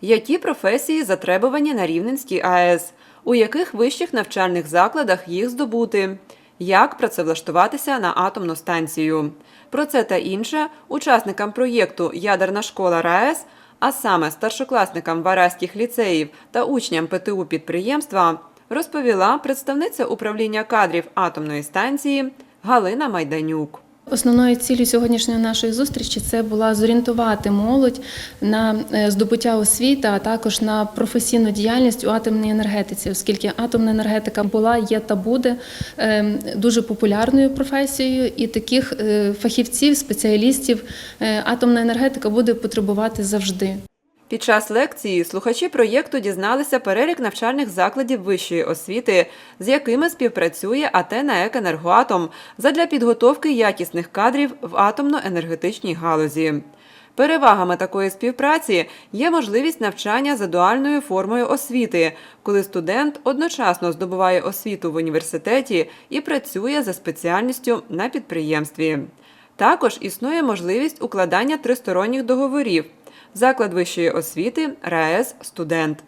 Які професії затребувані на Рівненській АЕС? У яких вищих навчальних закладах їх здобути? Як працевлаштуватися на атомну станцію? Про це та інше учасникам проєкту Ядерна школа РаЕС, а саме старшокласникам вараських ліцеїв та учням ПТУ підприємства, розповіла представниця управління кадрів атомної станції Галина Майданюк. Основною цілею сьогоднішньої нашої зустрічі це була зорієнтувати молодь на е, здобуття освіти, а також на професійну діяльність у атомній енергетиці, оскільки атомна енергетика була, є та буде е, дуже популярною професією, і таких е, фахівців, спеціалістів е, атомна енергетика буде потребувати завжди. Під час лекції слухачі проєкту дізналися перелік навчальних закладів вищої освіти, з якими співпрацює АТ «НАЕК Енергоатом задля підготовки якісних кадрів в атомно-енергетичній галузі. Перевагами такої співпраці є можливість навчання за дуальною формою освіти, коли студент одночасно здобуває освіту в університеті і працює за спеціальністю на підприємстві. Також існує можливість укладання тристоронніх договорів заклад вищої освіти, РаЕС, студент,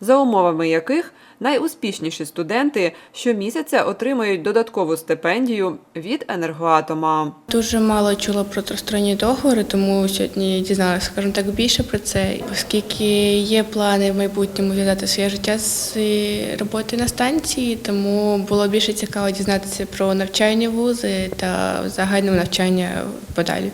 за умовами яких найуспішніші студенти щомісяця отримують додаткову стипендію від енергоатома. Дуже мало чула про тристоронні договори, тому сьогодні дізналася, скажімо так, більше про це, оскільки є плани в майбутньому зв'язати своє життя з роботи на станції, тому було більше цікаво дізнатися про навчальні вузи та загальне навчання подалі.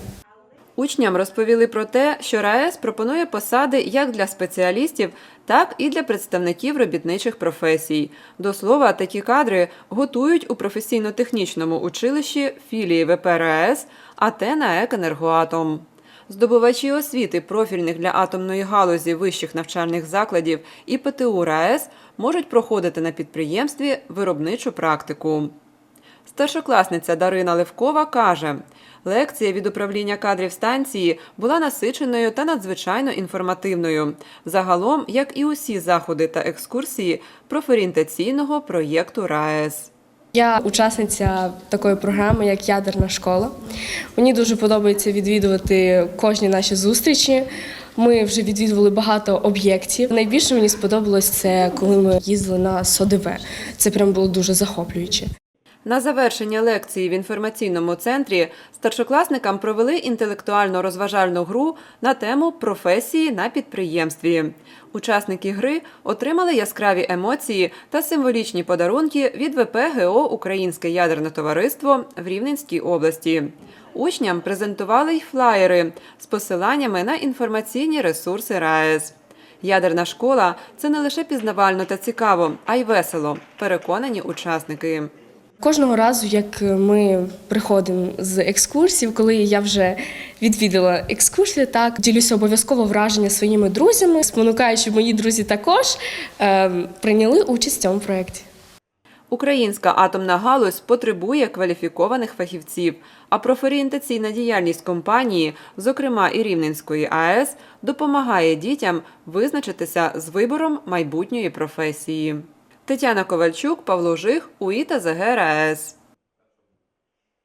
Учням розповіли про те, що РаЕС пропонує посади як для спеціалістів, так і для представників робітничих професій. До слова, такі кадри готують у професійно-технічному училищі філії ВП РаЕС АТ «НАЕК Енергоатом. Здобувачі освіти профільних для атомної галузі вищих навчальних закладів і ПТУ РаЕС можуть проходити на підприємстві виробничу практику. Старшокласниця Дарина Левкова каже, лекція від управління кадрів станції була насиченою та надзвичайно інформативною. Загалом, як і усі заходи та екскурсії профорієнтаційного проєкту РаЕС. Я учасниця такої програми, як ядерна школа. Мені дуже подобається відвідувати кожні наші зустрічі. Ми вже відвідували багато об'єктів. Найбільше мені сподобалось це, коли ми їздили на СОДВ. Це прям було дуже захоплююче. На завершення лекції в інформаційному центрі старшокласникам провели інтелектуально-розважальну гру на тему професії на підприємстві. Учасники гри отримали яскраві емоції та символічні подарунки від ВП ГО Українське ядерне товариство в Рівненській області. Учням презентували й флаєри з посиланнями на інформаційні ресурси РаЕС. Ядерна школа це не лише пізнавально та цікаво, а й весело. Переконані учасники. Кожного разу, як ми приходимо з екскурсів, коли я вже відвідала екскурсію, так ділюся обов'язково враження своїми друзями, спонукаю, щоб мої друзі також е, прийняли участь в цьому проєкті. Українська атомна галузь потребує кваліфікованих фахівців, а профорієнтаційна діяльність компанії, зокрема і Рівненської АЕС, допомагає дітям визначитися з вибором майбутньої професії. Тетяна Ковальчук, Павло Жих, УІТА ЗГ РаЕС.